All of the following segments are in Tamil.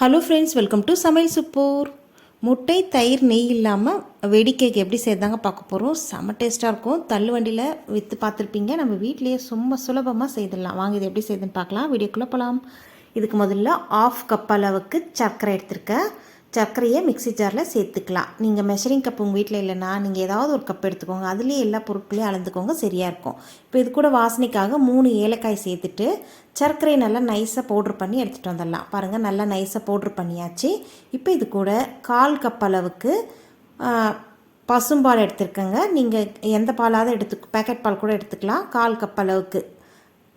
ஹலோ ஃப்ரெண்ட்ஸ் வெல்கம் டு சமையல் சுப்பூர் முட்டை தயிர் நெய் இல்லாமல் வெடி கேக் எப்படி செய்தாங்க பார்க்க போகிறோம் செம்ம டேஸ்ட்டாக இருக்கும். தள்ளு வண்டியில் விற்று பார்த்துருப்பீங்க. நம்ம வீட்லேயே சும்மா சுலபமாக செய்திடலாம். வாங்க இது எப்படி செய்துன்னு பார்க்கலாம். வீடியோக்குள்ளே போகலாம் இதுக்கு முதல்ல ஆஃப் கப் அளவுக்கு சர்க்கரை எடுத்திருக்கேன். சர்க்கரையை மிக்ஸி ஜாரில் சேர்த்துக்கலாம். நீங்கள் மெஷரிங் கப் உங்கள் வீட்டில் இல்லைன்னா நீங்கள் ஏதாவது ஒரு கப் எடுத்துக்கோங்க. அதுலேயே எல்லா பொருட்களையும் அளந்துக்கோங்க. சரியாக இருக்கும். இப்போ இது கூட வாசனைக்காக மூணு ஏலக்காய் சேர்த்துட்டு சர்க்கரையை நல்லா நைஸாக பவுட்ரு பண்ணி எடுத்துகிட்டு வந்துடலாம். பாருங்கள் நல்லா நைஸாக பவுட்ரு பண்ணியாச்சு. இப்போ இது கூட கால் கப் அளவுக்கு பசும்பால் எடுத்துருக்கேங்க. நீங்கள் எந்த பாலாவது எடுத்து பேக்கெட் பால் கூட எடுத்துக்கலாம். கால் கப் அளவுக்கு.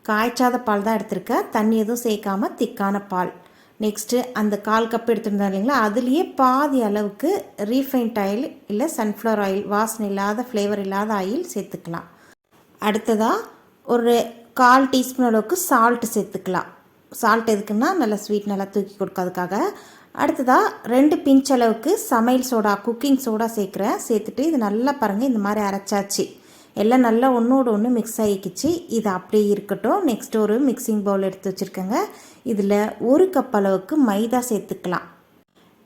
காய்ச்சாத பால் தான் எடுத்திருக்கேன். தண்ணி எதுவும் சேர்க்காம திக்கான பால். நெக்ஸ்ட்டு அந்த கால் கப் எடுத்துருந்தோம் இல்லைங்களா? அதுலேயே பாதி அளவுக்கு ரீஃபைண்ட் ஆயில் இல்லை சன்ஃப்ளவர் ஆயில் வாசனை இல்லாத ஃப்ளேவர் இல்லாத ஆயில் சேர்த்துக்கலாம். அடுத்ததாக ஒரு கால் டீஸ்பூன் அளவுக்கு சால்ட் சேர்த்துக்கலாம். சால்ட் எதுக்குன்னா நல்லா ஸ்வீட் நல்லா தூக்கி கொடுக்கறதுக்காக அடுத்ததாக ரெண்டு பிஞ்ச் அளவுக்கு சமையல் சோடா குக்கிங் சோடா சேர்க்குறேன். சேர்த்துட்டு இது நல்லா பாருங்கள் இந்த மாதிரி அரைச்சாச்சு. எல்லாம் நல்லா ஒன்றோடு ஒன்று மிக்ஸ் ஆகிக்கிச்சு. இது அப்படியே இருக்கட்டும். நெக்ஸ்ட் ஒரு மிக்சிங் பவுல் எடுத்து வச்சுருக்கேங்க. இதில் ஒரு கப் அளவுக்கு மைதா சேர்த்துக்கலாம்.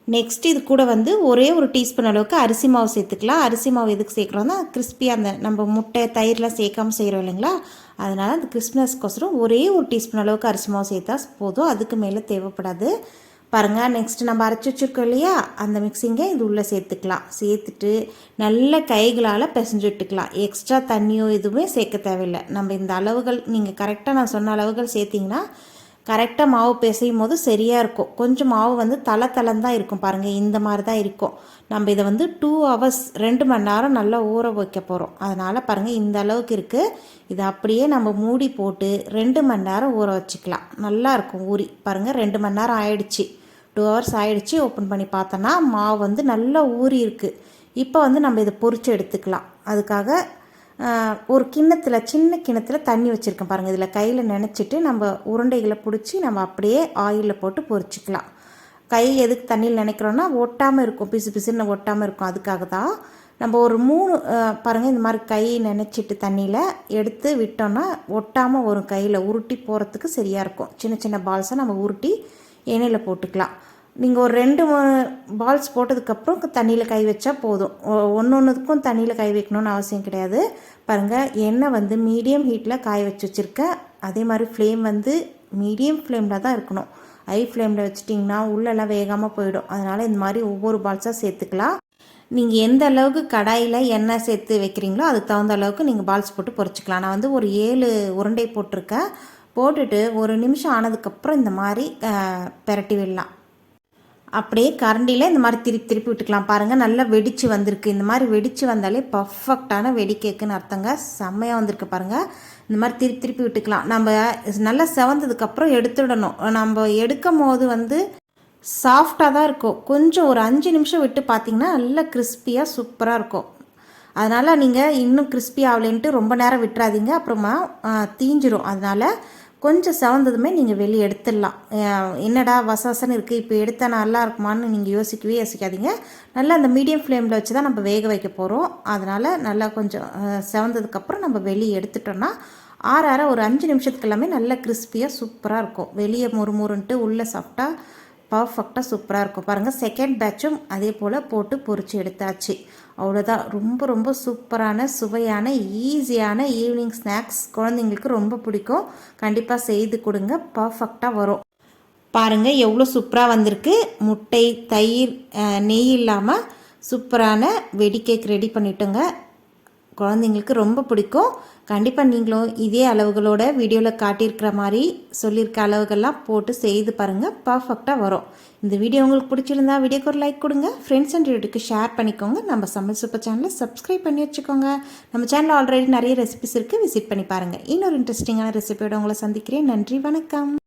நெக்ஸ்ட் இது கூட வந்து ஒரே ஒரு டீஸ்பூன் அளவுக்கு அரிசி மாவு சேர்த்துக்கலாம். அரிசி மாவு எதுக்கு சேர்க்குறோன்னா கிறிஸ்பியாக அந்த நம்ம முட்டை தயிர்லாம் சேர்க்காமல் செய்கிறோம் இல்லைங்களா? அதனால் அந்த கிறிஸ்மஸ்க்கோசரம் ஒரே ஒரு டீஸ்பூன் அளவுக்கு அரிசி மாவு சேர்த்தா போதும். அதுக்கு மேலே தேவைப்படாது. பாருங்கள் நெக்ஸ்ட் நம்ம அரைச்சி வச்சுருக்கோம் இல்லையா? அந்த மிக்சிங்கை இது உள்ளே சேர்த்துக்கலாம். சேர்த்துட்டு நல்ல கைகளால் பிசைஞ்சு விட்டுக்கலாம். எக்ஸ்ட்ரா தண்ணியோ எதுவுமே சேர்க்க தேவையில்லை. நம்ம இந்த அளவுகள் நீங்கள் கரெக்டாக நான் சொன்ன அளவுகள் சேர்த்திங்கன்னா கரெக்டாக மாவு பிசையும் போது சரியாக இருக்கும். கொஞ்சம் மாவு வந்து தலை தான் இருக்கும் பாருங்கள் இந்த மாதிரி தான் இருக்கும். நம்ம இதை வந்து டூ ஹவர்ஸ் ரெண்டு மணி நேரம் நல்லா ஊற வைக்க போகிறோம் அதனால் பாருங்கள் இந்த அளவுக்கு இருக்குது இதை அப்படியே நம்ம மூடி போட்டு ரெண்டு மணி நேரம் ஊற வச்சுக்கலாம். நல்லா இருக்கும் ஊறி. பாருங்கள் ரெண்டு மணி நேரம் ஆயிடுச்சு. டூ ஹவர்ஸ் ஆயிடுச்சு. ஓப்பன் பண்ணி பார்த்தோன்னா மாவு வந்து நல்லா ஊறி இருக்குது இப்போ வந்து நம்ம இதை பொறிச்சு எடுத்துக்கலாம். அதுக்காக ஒரு கிண்ணத்தில் சின்ன கிண்ணத்தில் தண்ணி வச்சுருக்கேன் பாருங்கள் இதில் கையில் நினச்சிட்டு நம்ம உருண்டைகளை பிடிச்சி நம்ம அப்படியே ஆயிலில் போட்டு பொரிச்சிக்கலாம் கை எதுக்கு தண்ணியில் நினைக்கிறோன்னா ஒட்டாமல் இருக்கும். பிசு பிசுன்னு ஒட்டாமல் இருக்கும். அதுக்காக தான் நம்ம ஒரு மூணு பாருங்கள் இந்த மாதிரி கை நினச்சிட்டு தண்ணியில் எடுத்து விட்டோன்னா ஒட்டாமல் வரும் கையில். உருட்டி போகிறதுக்கு சரியாக இருக்கும். சின்ன சின்ன பால்ஸை நம்ம உருட்டி எண்ணெயில் போட்டுக்கலாம். நீங்கள் ஒரு ரெண்டு பால்ஸ் போட்டதுக்கப்புறம் தண்ணியில் கை வச்சா போதும். ஒன்று ஒன்றுக்கும் தண்ணியில் கை வைக்கணும்னு அவசியம் கிடையாது. பாருங்கள் எண்ணெய் வந்து மீடியம் ஹீட்டில் காய வச்சு வச்சுருக்கேன் அதே மாதிரி ஃப்ளேம் வந்து மீடியம் ஃப்ளேமில் தான் இருக்கணும். ஹை ஃப்ளேமில் வச்சுட்டிங்கன்னா உள்ளெல்லாம் வேகாமல் போயிடும். அதனால் இந்த மாதிரி ஒவ்வொரு பால்ஸாக சேர்த்துக்கலாம். நீங்கள் எந்த அளவுக்கு கடாயில் எண்ணெய் சேர்த்து வைக்கிறீங்களோ அதுக்கு தகுந்த அளவுக்கு நீங்கள் பால்ஸ் போட்டு பொறிச்சிக்கலாம். நான் வந்து ஒரு ஏழு உருண்டை போட்டிருக்கேன். போட்டுட்டு ஒரு நிமிஷம் ஆனதுக்கப்புறம் இந்த மாதிரி பெரட்டி பிரட்டி விடலாம். அப்படியே கரண்டியில் இந்த மாதிரி திருப்பி திருப்பி விட்டுக்கலாம். பாருங்கள் நல்லா வெடிச்சு வந்திருக்கு. இந்த மாதிரி வெடிச்சு வந்தாலே பர்ஃபெக்டான வெடி கேக்குன்னு அர்த்தங்க. செம்மையாக வந்திருக்கு பாருங்கள் இந்த மாதிரி திருப்பி திருப்பி விட்டுக்கலாம். நம்ம நல்லா செவந்ததுக்கப்புறம் எடுத்துடணும் நம்ம எடுக்கும் போது வந்து சாஃப்டாக தான் இருக்கும். கொஞ்சம் ஒரு அஞ்சு நிமிஷம் விட்டு பார்த்தீங்கன்னா நல்லா கிறிஸ்பியாக சூப்பராக இருக்கும். அதனால் நீங்கள் இன்னும் கிறிஸ்பி ஆகலைன்ட்டு ரொம்ப நேரம் விட்டுறாதீங்க. அப்புறமா தீஞ்சிரும். அதனால் கொஞ்சம் செவந்ததுமே நீங்கள் வெளியே எடுத்துடலாம். என்னடா வசவசன்னு இருக்குது இப்போ எடுத்தால் நல்லா இருக்குமான்னு நீங்கள் யோசிக்கவே யோசிக்காதீங்க. நல்லா அந்த மீடியம் ஃப்ளேமில் வச்சு தான் நம்ம வேக வைக்க போகிறோம் அதனால் நல்லா கொஞ்சம் சிவந்ததுக்கப்புறம் செவந்ததுக்கப்புறம் நம்ம வெளியே எடுத்துட்டோன்னா ஆற ஆற ஒரு அஞ்சு நிமிஷத்துக்கு எல்லாமே நல்லா கிறிஸ்பியாக சூப்பராக இருக்கும். வெளியே முறுமுறுன்ட்டு உள்ளே சாப்பிட்டா பர்ஃபெக்டாக சூப்பராக இருக்கும். பாருங்கள் செகண்ட் பேட்சும் அதே போல் போட்டு பொறிச்சு எடுத்தாச்சு. அவ்வளோதான் ரொம்ப ரொம்ப சூப்பரான சுவையான ஈஸியான ஈவினிங் ஸ்நாக்ஸ் குழந்தைங்களுக்கு ரொம்ப பிடிக்கும். கண்டிப்பாக செய்து கொடுங்க. பர்ஃபெக்டாக வரும். பாருங்கள் எவ்வளோ சூப்பராக வந்திருக்கு. முட்டை தயிர் நெய் இல்லாமல் சூப்பரான வெடி கேக் ரெடி பண்ணிட்டோங்க. குழந்தைங்களுக்கு ரொம்ப பிடிக்கும். கண்டிப்பாக நீங்களும் இதே அளவுகளோட வீடியோவில் காட்டியிருக்கிற மாதிரி சொல்லியிருக்க அளவுகள்லாம் போட்டு செய்து பாருங்கள் பர்ஃபெக்டாக வரும். இந்த வீடியோ உங்களுக்கு பிடிச்சிருந்தா வீடியோக்கு ஒரு லைக் கொடுங்க. ஃப்ரெண்ட்ஸ் அண்ட் ரிலேட்டிவ்க்கு ஷேர் பண்ணிக்கோங்க. நம்ம சமையல் சூப்பர் சேனலை சப்ஸ்கிரைப் பண்ணி வச்சுக்கோங்க. நம்ம சேனலில் ஆல்ரெடி நிறைய ரெசிபிஸ் இருக்குது விசிட் பண்ணி பாருங்கள் இன்னொரு இன்ட்ரெஸ்டிங்கான ரெசிபியோட உங்களை சந்திக்கிறேன். நன்றி வணக்கம்.